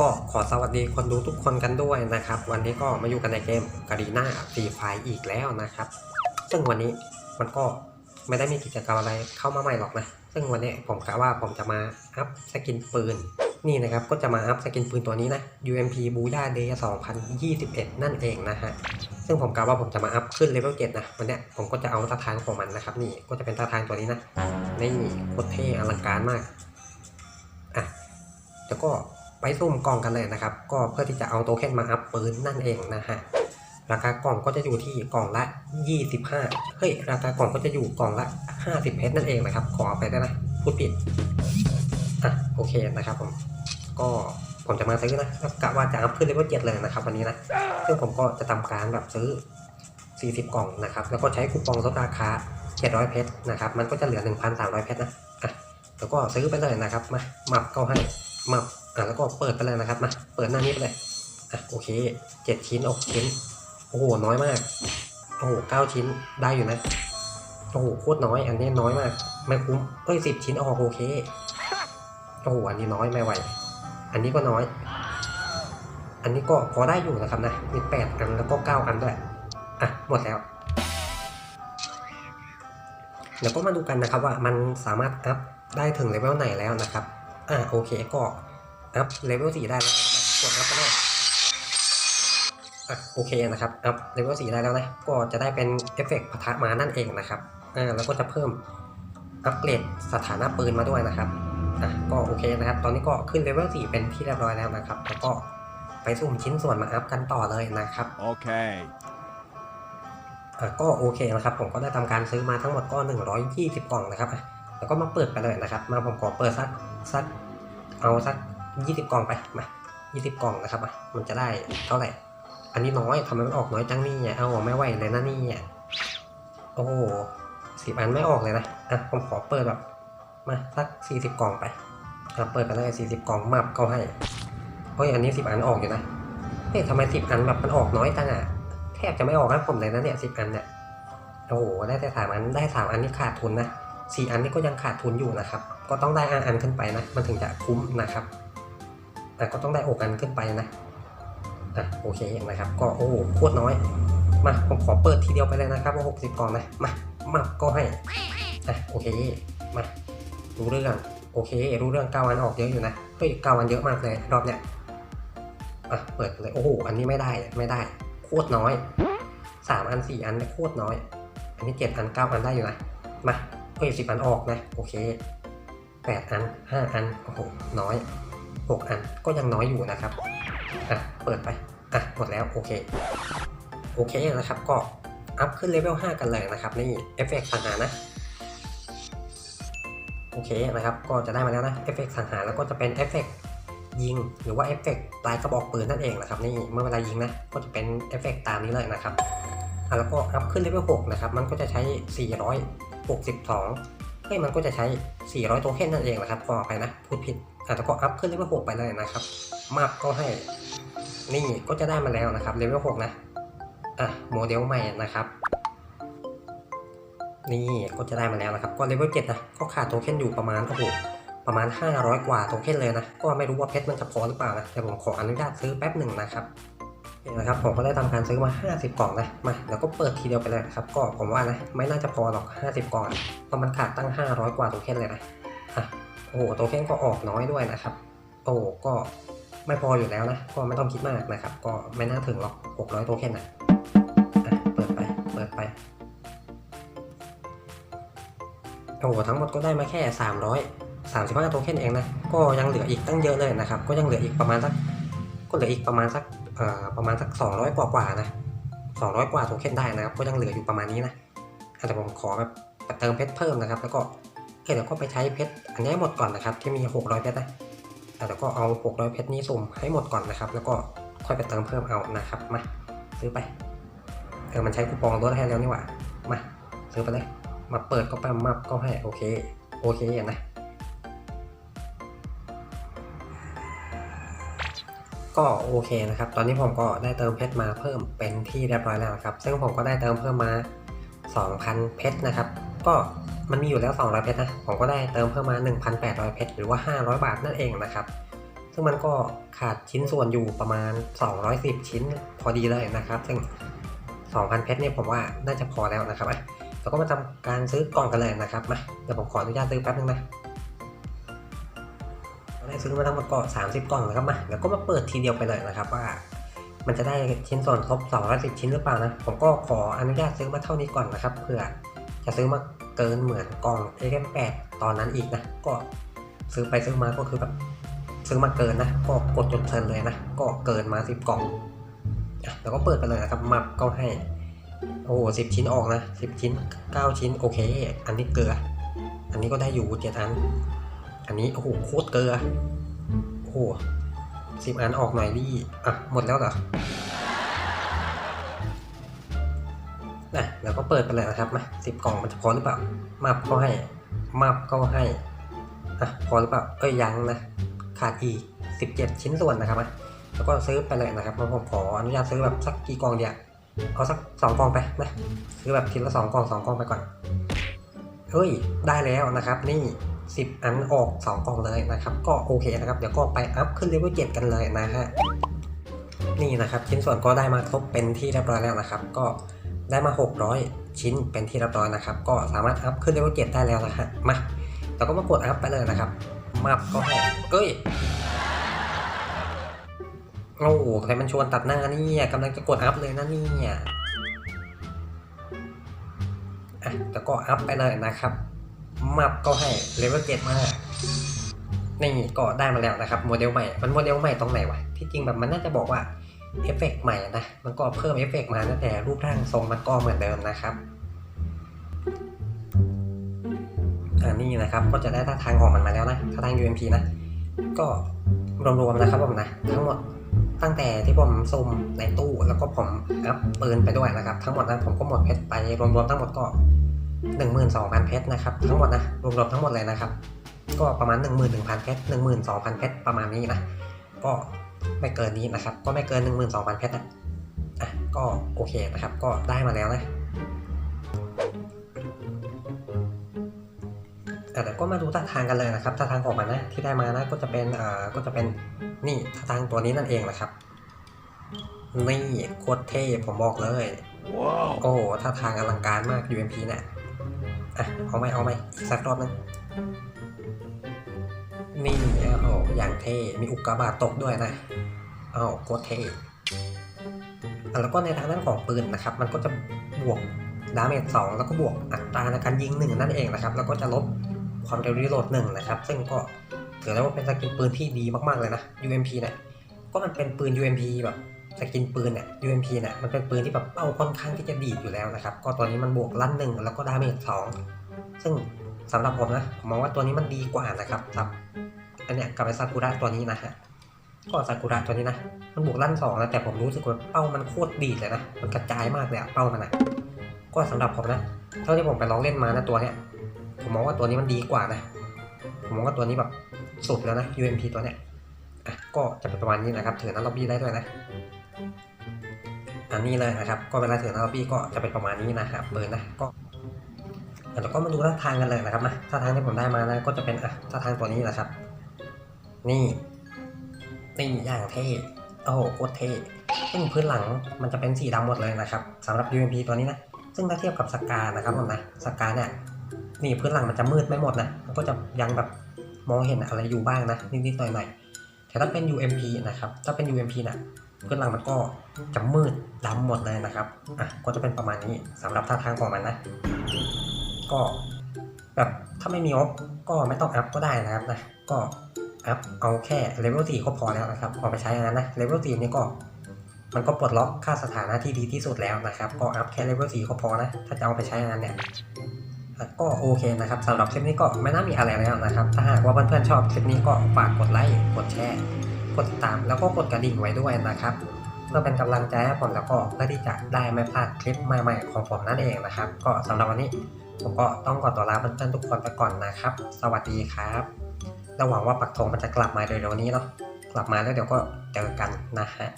ก็ขอสวัสดีคนดูทุกคนกันด้วยนะครับ วันนี้ก็มาอยู่กันในเกมกาดีนาฟรีไฟอีกแล้วนะครับ ซึ่งวันนี้มันก็ไม่ได้มีกิจกรรมอะไรเข้ามาใหม่หรอกนะ ซึ่งวันนี้ผมกะว่าผมจะมาอัพสกินปืน นี่นะครับก็จะมาอัพสกินปืนตัวนี้นะ UMP b o o y a Day 2021 นั่นเองนะฮะ ซึ่งผมกะว่าผมจะมาอัพขึ้นเลเวล7นะวันนี้ผมก็จะเอาตาทางของมันนะครับ นี่ก็จะเป็นตาทางตัวนี้นะนี่โคตรเท่อลังการมากอะแล้วก็ ไปซุ่มกล่องกันเลยนะครับ ก็เพื่อที่จะเอาโทเค็นมาอัพปืนนั่นเองนะฮะราคากล่องก็จะอยู่ที่กล่องละ 25 เฮ้ย ราคากล่องก็จะอยู่กล่องละ 50 เพชรนั่นเองนะครับ ขอไปได้นะพูดผิด อะ โอเคนะครับผม ก็ผมจะมาซื้อนะกะว่าจะอัพขึ้นเลเวล7เลยนะครับวันนี้นะ ซึ่งผมก็จะทำการแบบซื้อ 40 กล่องนะครับ แล้วก็ใช้คูปองลดราคา 700 เพชรนะครับ มันก็จะเหลือ 1,300 เพชรนะ อะ แล้วก็ซื้อไปเลยนะครับ มาหมับเข้าให้หมับ อะแล้วก็เปิดไปเลยนะครับมาเปิดหน้านี้ไปเลยอะโอเค7ชิ้น6ชิ้นโอ้โหน้อยมากโอ้โหเก้าชิ้นได้อยู่นะโอ้โหโคตรน้อยอันนี้น้อยมากไม่คุ้มเอ้ยสิบชิ้นออกโอเคโอ้โหอันนี้น้อยไม่ไหว อันนี้ก็น้อย อันนี้ก็พอได้อยู่นะครับนะมีแปดอันแล้วก็เก้าอันด้วยอะหมดแล้วเดี๋ยวก็มาดูกันนะครับว่ามันสามารถอัพได้ถึงเลเวลไหนแล้วนะครับ อะโอเคก็ อัพเลเวลสี่ได้แล้วนะครับกดอัพไปเลยอะโอเคนะครับอัพเลเวลสี่ได้แล้วนะ ก็จะได้เป็นเอฟเฟกต์ปะทะมานั่นเองนะครับอ่าแล้วก็จะเพิ่มอัปเกรดสถานะปืนมาด้วยนะครับอะก็โอเคนะครับ ตอนนี้ก็ขึ้นเลเวล4เป็นที่เรียบร้อยแล้วนะครับ แล้วก็ไปสุ่มชิ้นส่วนมาอัพกันต่อเลยนะครับ Okay. อะก็โอเคนะครับ ผมก็ได้ทำการซื้อมาทั้งหมดก็120กล่องนะครับอะแล้วก็มาเปิดไปเลยนะครับ มาผมขอเปิดสักสักเอาสัก 20กล่องไปมา20กล่องนะครับมันจะได้เท่าไหร่ อันนี้น้อยทำไมมันออกน้อยจังนี่เนี่ยเอาไม่ไหวเลยนะนี่เนี่ยโอ้โหสิบอันไม่ออกเลยนะอะผมขอเปิดแบบมาสัก40กล่องไปอะเปิดไปเลย40กล่องมับเขาให้เฮ้ยอันนี้10อันออกอยู่นะเฮ้ยทำไม10อันแบบมันออกน้อยจังอะแทบจะไม่ออกนะผมเลยนะเนี่ยสิบอันเนี่ยโอ้โหได้แต่สามอันได้สามอันนี่ขาดทุนนะสี่อันนี่ก็ยังขาดทุนอยู่นะครับ ก็ต้องได้อันอันขึ้นไปนะ มันถึงจะคุ้มนะครับ แต่ก็ต้องได้อกอันขึ้นไปนะอะโอเคนะครับ ก็โอ้โหโคตรน้อย มาผมขอเปิดทีเดียวไปเลยนะครับว่าหกสิบกล่องนะ มามาก็ให้อะโอเค มารู้เรื่องโอเค รู้เรื่องเก้าอันออกเยอะอยู่นะเฮ้ยเก้าอันเยอะมากเลยรอบเนี้ยอะเปิดเลยโอ้โหอันนี้ไม่ได้ไม่ได้ โคตรน้อยสามอันสี่อันโคตรน้อย อันนี้เจ็ดอันเก้าอันได้อยู่นะมาเฮ้ยสิบอันออกนะ โอเคแปดอันห้าอันโอ้โหน้อย หกอันก็ยังน้อยอยู่นะครับ อะ เปิดไป อะ หมดแล้ว โอเค โอเคนะครับ ก็อัพขึ้นเลเวล 5 กันเลยนะครับ นี่เอฟเฟกต์สังหารนะ โอเคนะครับ ก็จะได้มาแล้วนะเอฟเฟกต์สังหารแล้วก็จะเป็นเอฟเฟกต์ยิง หรือว่าเอฟเฟกต์ปลายกระบอกปืนนั่นเองนะครับ นี่ เมื่อเวลายิงนะ ก็จะเป็นเอฟเฟกต์ตามนี้เลยนะครับ อะ แล้วก็อัพขึ้นเลเวล 6 นะครับ มันก็จะใช้ 462เฮ้ยมันก็จะใช้ 400 โทเค็นนั่นเองนะครับขออภัยนะ พูดผิด แล้วก็อัพขึ้นเลเวล6ไปเลยนะครับมาบก็ให้ นี่ก็จะได้มาแล้วนะครับเลเวล6นะ อะโมเดลใหม่นะครับ นี่ก็จะได้มาแล้วนะครับ ก็เลเวล7นะ ก็ขาดโทเค็นอยู่ประมาณโอ้โหประมาณ 500 กว่าโทเค็นเลยนะ ก็ไม่รู้ว่าเพชรมันจะพอหรือเปล่านะ แต่ผมขออนุญาตซื้อแป๊บหนึ่งนะครับนี่นะครับผมก็ได้ทำการซื้อมา 50 กล่องนะมาแล้วก็เปิดทีเดียวไปเลยครับก็ผมว่านะไม่น่าจะพอหรอก 50 กล่องอะเพราะมันขาดตั้ง 500 กว่าโทเค็นเลยนะอะ โอ้โหโทเค็นก็ออกน้อยด้วยนะครับ โอ้โหก็ไม่พออยู่แล้วนะ ก็ไม่ต้องคิดมากนะครับ ก็ไม่น่าถึงหรอก 600โทเค็นนะอะเปิดไป เปิดไป โอ้โหทั้งหมดก็ได้มาแค่ 300 35โทเค็นเองนะ ก็ยังเหลืออีกตั้งเยอะเลยนะครับ ก็ยังเหลืออีกประมาณสัก ก็เหลืออีกประมาณสัก เอ่อ ประมาณสัก 200 กว่ากว่าๆนะ 200 กว่าโทเค็นได้นะครับ ก็ยังเหลืออยู่ประมาณนี้นะแต่ผมขอแบบเติมเพชรเพิ่มนะครับ แล้วก็ เอ้ยเดี๋ยวก็ไปใช้เพชรอันนี้หมดก่อนนะครับ ที่มี 600 เพชรนะอะเดี๋ยวก็เอา 600 เพชรนี้สุ่มให้หมดก่อนนะครับ แล้วก็ค่อยไปเติมเพิ่มเอานะครับมาซื้อไปเออมันใช้คูปองลดให้แล้วนี่หว่ามาซื้อไปเลยมาเปิดก็ไปมาก็ให้โอเคโอเคนะก็โอเคนะครับ ตอนนี้ผมก็ได้เติมเพชรมาเพิ่มเป็นที่เรียบร้อยแล้วครับ ซึ่งผมก็ได้เติมเพิ่มมา 2,000 เพชรนะครับ ก็ มันมีอยู่แล้ว 200 เพชรนะ ผมก็ได้เติมเพิ่มมา 1,800 เพชรหรือว่า 500 บาทนั่นเองนะครับ ซึ่งมันก็ขาดชิ้นส่วนอยู่ประมาณ 210 ชิ้นพอดีเลยนะครับ ซึ่ง 2,000 เพชรเนี่ยผมว่าน่าจะพอแล้วนะครับเราก็มาทำการซื้อกล่องกันเลยนะครับมาเดี๋ยวผมขออนุญาตซื้อแป๊บนึงนะได้ซื้อมาทั้งหมดก็30 กล่องนะครับมาแล้วก็มาเปิดทีเดียวไปเลยนะครับว่ามันจะได้ชิ้นส่วนครบ210 ชิ้นหรือเปล่านะ ผมก็ขออนุญาตซื้อมาเท่านี้ก่อนนะครับเพื่อจะซื้อมา เกินเหมือนกล่อง XM8 ตอนนั้นอีกนะ ก็ซื้อไปซื้อมาก็คือแบบซื้อมาเกินนะ ก็กดจนเพลินเลยนะ ก็เกินมา10กล่องแล้วก็เปิดไปเลยนะครับ มับก็ให้ โอ้โหสิบชิ้นออกนะ10ชิ้น9ชิ้นโอเค อันนี้เกลือ อันนี้ก็ได้อยู่เจ็ดอัน อันนี้โอ้โหโคตรเกลือ โอ้โหสิบอันออกหน่อยดิอะหมดแล้วเหรอ แล้วก็เปิดไปเลยนะครับมาสิบกล่องมันจะพอหรือเปล่ามาบก็ให้มาบก็ให้อะพอหรือเปล่าเอ้ยยังนะขาดอีกสิบเจ็ดชิ้นส่วนนะครับนะแล้วก็ซื้อไปเลยนะครับผมขออนุญาตซื้อแบบสักกี่กล่องเดียวเอาสักสองกล่องไปนะซื้อแบบทีละสองกล่องสองกล่องไปก่อนเฮ้ยได้แล้วนะครับ นี่สิบอันออกสองกล่องเลยนะครับ ก็โอเคนะครับ เดี๋ยวก็ไปอัพขึ้นเลเวลเจ็ดกันเลยนะฮะนี่นะครับชิ้นส่วนก็ได้มาครบเป็นที่เรียบร้อยแล้วนะครับ ก็ ได้มา 600 ชิ้นเป็นที่เรียบร้อยนะครับ ก็สามารถอัพขึ้นเลเวลเจ็ดได้แล้วนะฮะมาเราก็มากดอัพไปเลยนะครับมาก็ให้เอ้ยโอ้โหใครมันชวนตัดหน้าเนี่ยกำลังจะกดอัพเลยนะเนี่ยอะแล้วก็อัพไปเลยนะครับมับก็ให้เลเวลเจ็ดมานี่ก็ได้มาแล้วนะครับโมเดลใหม่ มันโมเดลใหม่ตรงไหนวะที่จริงแบบมันน่าจะบอกว่า เอฟเฟกต์ใหม่นะ มันก็เพิ่มเอฟเฟกต์มานะแต่รูปร่างทรงมันก็เหมือนเดิมนะครับอันนี้นะครับก็จะได้ท่าทางของมันมาแล้วนะท่าทาง UMP นะ ก็รวมๆนะครับผมนะทั้งหมดตั้งแต่ที่ผมซุ่มในตู้แล้วก็ผมอัพปืนไปด้วยนะครับ ทั้งหมดนะผมก็หมดเพชรไปรวมๆทั้งหมมดก็ 12,000 เพชรนะครับทั้งหมดนะรวมๆทั้งหมดเลยนะครับ ก็ประมาณ 11,000 เพชร12,000 เพชรประมาณนี้นะก็ ไม่เกินนี้นะครับ ก็ไม่เกิน 12,000เพชรนะอะก็โอเคนะครับ ก็ได้มาแล้วนะอะเดี๋ยวก็มาดูท่าทางกันเลยนะครับท่าทางของมันนะที่ได้มานะก็จะเป็นอ่าก็จะเป็นนี่ท่าทางตัวนี้นั่นเองนะครับนี่โคตรเท่ผมบอกเลยว้าวโอ้โหท่าทางอลังการมาก UMP เนี่ยอะเอาไหมเอาไหมอีกสักรอบนึง นี่โอ้หอย่างเท่ มีอุกกาบาตตกด้วยนะอ้าวโคตรเท่อะแล้วก็ในทางด้านของปืนนะครับ มันก็จะบวกดาเมจสองแล้วก็บวกอัตราในการยิงหนึ่งนั่นเองนะครับ แล้วก็จะลบความเร็วรีโหลดหนึ่งนะครับ ซึ่งก็ถือได้ว่าเป็นสกินปืนที่ดีมากๆเลยนะ UMP เนี่ย ก็มันเป็นปืน UMP แบบสกินปืนเนี่ย UMP เนี่ย มันเป็นปืนที่แบบเป้าค่อนข้างที่จะดีดอยู่แล้วนะครับ ก็ตัวนี้มันบวกลั่นหนึ่งแล้วก็ดาเมจสองซึ่งสำหรับผมนะ ผมมองว่าตัวนี้มันดีกว่านะครับครับ อันเนี้ยกับไอซากุระตัวนี้นะฮะก็ซากุระตัวนี้นะ มันบวกลั่นสองนะแต่ผมรู้สึกว่าเป้ามันโคตรดีเลยนะ มันกระจายมากเลยอะเป้ามันอะก็สำหรับผมนะ เท่าที่ผมไปลองเล่นมานะตัวเนี้ย ผมมองว่าตัวนี้มันดีกว่านะ ผมมองว่าตัวนี้แบบสุดแล้วนะ UMP ตัวเนี้ย อะ ก็จะเป็นประมาณนี้นะครับ ถือหน้าล็อบบี้ได้ด้วยนะ อันนี้เลยนะครับ ก็เวลาถือหน้าล็อบบี้ก็จะเป็นประมาณนี้นะครับเบิร์นะ ก็เดี๋ยวก็มาดูท่าทางกันเลยนะครับนะท่าทางที่ผมได้มานะ ก็จะเป็นอะท่าทางตัวนี้นะครับ นี่ นี่อย่างเท่ โอ้โหโคตรเท่ซึ่งพื้นหลังมันจะเป็นสีดำหมดเลยนะครับสำหรับ UMP ตัวนี้นะ ซึ่งถ้าเทียบกับสกานะครับผมนะสกาเนี่ยนี่พื้นหลังมันจะมืดไม่หมดนะมันก็จะยังแบบมองเห็นอะไรอยู่บ้างนะนิดๆหน่อยๆแต่ถ้าเป็น UMP นะครับถ้าเป็น UMP น่ะพื้นหลังมันก็จะมืดดำหมดเลยนะครับอะก็จะเป็นประมาณนี้สำหรับท่าทางของมันนะ ก็แบบถ้าไม่มีออฟก็ไม่ต้องอัพก็ได้นะครับนะก็ อัพเอาแค่เลเวล4ก็พอแล้วนะครับเอาไปใช้อย่างนั้นนะเลเวล4นี่ก็มันก็ปลดล็อกค่าสถานะที่ดีที่สุดแล้วนะครับ ก็อัพแค่เลเวล4ก็พอนะ ถ้าจะเอาไปใช้อย่างนั้นเนี่ยก็โอเคนะครับสำหรับคลิปนี้ก็ไม่น่ามีอะไรแล้วนะครับ ถ้าหากว่าเพื่อนๆชอบคลิปนี้ก็ฝากกดไลค์กดแชร์ กดติดตามแล้วก็กดกระดิ่งไว้ด้วยนะครับเพื่อเป็นกำลังใจให้ผมแล้วก็เพื่อที่จะได้ไม่พลาดคลิปใหม่ๆของผมนั่นเองนะครับ ก็สำหรับวันนี้ผมก็ต้องขอตัวลาเพื่อนๆทุกคนไปก่อนนะครับ สวัสดีครับ เราหวังว่าปักธงมันจะกลับมาโดยเร็วนี้เนาะกลับมาแล้วเดี๋ยวก็เจอกันนะฮะ